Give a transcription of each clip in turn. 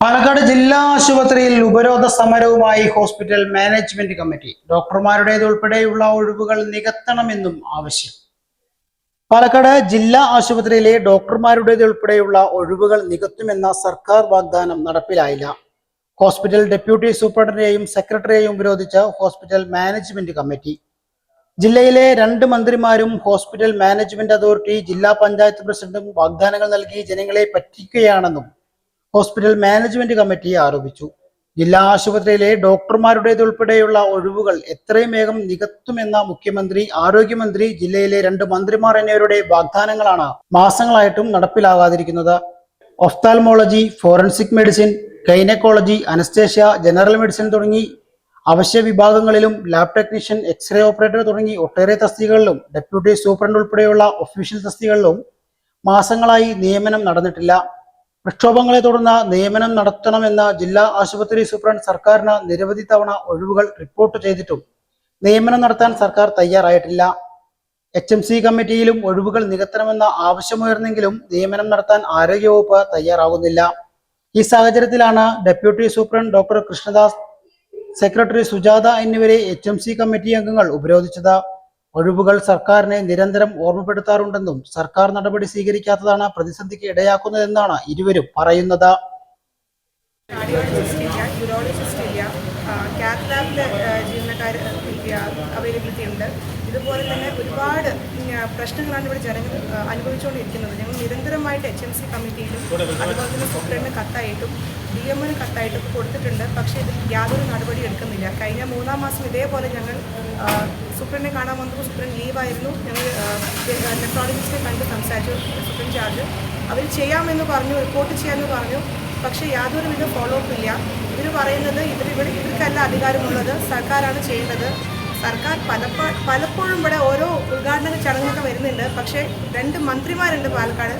പാലക്കാട് ജില്ലാ ആശുപത്രിയിൽ ഉപരോധ സമരവുമായി ഹോസ്പിറ്റൽ മാനേജ്മെന്റ് കമ്മിറ്റി. ഡോക്ടർമാരുടേതുൾപ്പെടെയുള്ള ഒഴിവുകൾ നികത്തണമെന്നും ആവശ്യം. പാലക്കാട് ജില്ലാ ആശുപത്രിയിലെ ഡോക്ടർമാരുടേതുൾപ്പെടെയുള്ള ഒഴിവുകൾ നികത്തുമെന്ന സർക്കാർ വാഗ്ദാനം നടപ്പിലായില്ല. ഹോസ്പിറ്റൽ ഡെപ്യൂട്ടി സൂപ്രണ്ടിനെയും സെക്രട്ടറിയെയും വിരോധിച്ച് ഹോസ്പിറ്റൽ മാനേജ്മെന്റ് കമ്മിറ്റി. ജില്ലയിലെ രണ്ട് മന്ത്രിമാരും ഹോസ്പിറ്റൽ മാനേജ്മെന്റ് അതോറിറ്റി ജില്ലാ പഞ്ചായത്ത് പ്രസിഡന്റും വാഗ്ദാനങ്ങൾ നൽകി ജനങ്ങളെ പറ്റിക്കുകയാണെന്നും ഹോസ്പിറ്റൽ മാനേജ്മെന്റ് കമ്മിറ്റി ആരോപിച്ചു. ജില്ലാ ആശുപത്രിയിലെ ഡോക്ടർമാരുടേതുൾപ്പെടെയുള്ള ഒഴിവുകൾ എത്രയും വേഗം നികത്തുമെന്ന മുഖ്യമന്ത്രി ആരോഗ്യമന്ത്രി ജില്ലയിലെ രണ്ട് മന്ത്രിമാർ എന്നിവരുടെ വാഗ്ദാനങ്ങളാണ് മാസങ്ങളായിട്ടും നടപ്പിലാകാതിരിക്കുന്നത്. Ophthalmology forensic medicine gynaecology anaesthesia general medicine തുടങ്ങി അവശ്യ വിഭാഗങ്ങളിലും ലാബ് ടെക്നീഷ്യൻ എക്സ്റേ ഓപ്പറേറ്റർ തുടങ്ങി ഒട്ടേറെ തസ്തികകളിലും ഡെപ്യൂട്ടി സൂപ്രണ്ട് ഉൾപ്പെടെയുള്ള ഒഫീഷ്യൽ തസ്തികകളിലും മാസങ്ങളായി നിയമനം നടന്നിട്ടില്ല. പ്രക്ഷോഭങ്ങളെ തുടർന്ന് നിയമനം നടത്തണമെന്ന ജില്ലാ ആശുപത്രി സൂപ്രണ്ട് സർക്കാരിന് നിരവധി തവണ ഒഴിവുകൾ റിപ്പോർട്ട് ചെയ്തിട്ടും നിയമനം നടത്താൻ സർക്കാർ തയ്യാറായിട്ടില്ല. എച്ച് എം സി കമ്മിറ്റിയിലും ഒഴിവുകൾ നികത്തണമെന്ന ആവശ്യമുയർന്നെങ്കിലും നിയമനം നടത്താൻ ആരോഗ്യവകുപ്പ് തയ്യാറാകുന്നില്ല ഈ സാഹചര്യത്തിലാണ് deputy superintendent doctor Krishnadas secretary Sujatha എന്നിവരെ എച്ച് എം സി കമ്മിറ്റി അംഗങ്ങൾ ഉപരോധിച്ചത്. ഒഴിവുകൾ സർക്കാരിനെ നിരന്തരം ഓർമ്മപ്പെടുത്താറുണ്ടെന്നും സർക്കാർ നടപടി സ്വീകരിക്കാത്തതാണ് പ്രതിസന്ധിക്ക് ഇടയാക്കുന്നതെന്നാണ് ഇരുവരും പറയുന്നത്. അവൈലബിലിറ്റി ഉണ്ട്. ഇതുപോലെ തന്നെ ഒരുപാട് പ്രശ്നങ്ങളാണ് ഇവിടെ ജനങ്ങൾ അനുഭവിച്ചുകൊണ്ടിരിക്കുന്നത്. ഞങ്ങൾ നിരന്തരമായിട്ട് എച്ച് എം സി കമ്മിറ്റിയിലും അതുപോലെ തന്നെ സൂപ്രണ്ടിന് കത്തായിട്ടും ഡി എമ്മിന് കത്തായിട്ടും കൊടുത്തിട്ടുണ്ട്. പക്ഷേ ഇതിൽ യാതൊരു നടപടി എടുക്കുന്നില്ല. കഴിഞ്ഞ മൂന്നാം മാസം ഇതേപോലെ ഞങ്ങൾ ആ, സൂപ്രണ്ടിനെ കാണാൻ വന്നപ്പോൾ സൂപ്രണ്ട് ലീവായിരുന്നു ഞങ്ങൾ നെഫ്രോളജിസ്റ്റിനെ കണ്ട് സംസാരിച്ചു സൂപ്രണ്ട് ചാർജ് അവർ ചെയ്യാമെന്ന് പറഞ്ഞു റിപ്പോർട്ട് ചെയ്യാമെന്ന് പറഞ്ഞു. പക്ഷേ യാതൊരുവിധ ഫോളോ അപ്പ് ഇല്ല. ഇവർ പറയുന്നത് ഇവർ ഇവിടെ ഇവർക്കല്ല അധികാരമുള്ളത്. സർക്കാരാണ് ചെയ്യേണ്ടത്. സർക്കാർ പലപ്പോ പലപ്പോഴും ഇവിടെ ഓരോ ഉദ്ഘാടന ചടങ്ങൊക്കെ വരുന്നുണ്ട്. പക്ഷേ രണ്ട് മന്ത്രിമാരുണ്ട് പാലക്കാട്.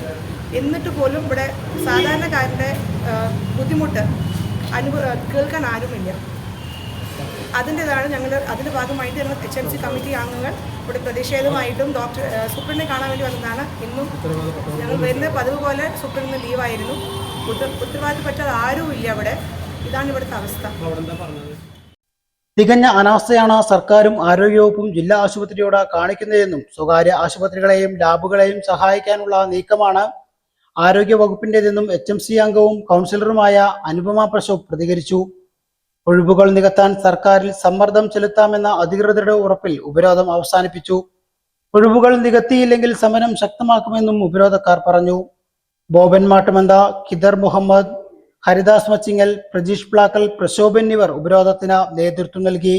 എന്നിട്ട് പോലും ഇവിടെ സാധാരണക്കാരന്റെ ബുദ്ധിമുട്ട് അനുഭവ കേൾക്കാൻ ആരുമില്ല. അതിന്റെതാണ് ഞങ്ങൾ അതിന്റെ ഭാഗമായിട്ട് ഞങ്ങൾ എച്ച് എം സി കമ്മിറ്റി അംഗങ്ങൾ ഇവിടെ പ്രതിഷേധമായിട്ടും ഡോക്ടർ സൂപ്രണ്ടിനെ കാണാൻ വേണ്ടി വന്നതാണ്. ഇന്നും ഞങ്ങൾ വരുന്ന പതിവ് പോലെ സൂപ്രണ്ടിന് ലീവായിരുന്നു ഉത്തര ഉത്തരവാദിത്തപ്പെട്ട ആരുമില്ല അവിടെ. ഇതാണ് ഇവിടുത്തെ അവസ്ഥ. തികഞ്ഞ അനാസ്ഥയാണ് സർക്കാരും ആരോഗ്യവകുപ്പും ജില്ലാ ആശുപത്രിയോട് കാണിക്കുന്നതെന്നും സ്വകാര്യ ആശുപത്രികളെയും ലാബുകളെയും സഹായിക്കാനുള്ള നീക്കമാണ് ആരോഗ്യ വകുപ്പിന്റെതെന്നും എച്ച് എം സി അംഗവും കൗൺസിലറുമായ അനുപമ പ്രശോഭ് പ്രതികരിച്ചു. ഒഴിവുകൾ നികത്താൻ സർക്കാരിൽ സമ്മർദ്ദം ചെലുത്താമെന്ന അധികൃതരുടെ ഉറപ്പിൽ ഉപരോധം അവസാനിപ്പിച്ചു. ഒഴിവുകൾ നികത്തിയില്ലെങ്കിൽ സമരം ശക്തമാക്കുമെന്നും ഉപരോധക്കാർ പറഞ്ഞു. ബോബൻ മാട്ടുമന്ത കിദർ മുഹമ്മദ് ഹരിദാസ് മച്ചിങ്ങൽ പ്രജീഷ് പ്ലാക്കൽ പ്രശോഭ് എന്നിവർ ഉപരോധത്തിന് നേതൃത്വം നൽകി.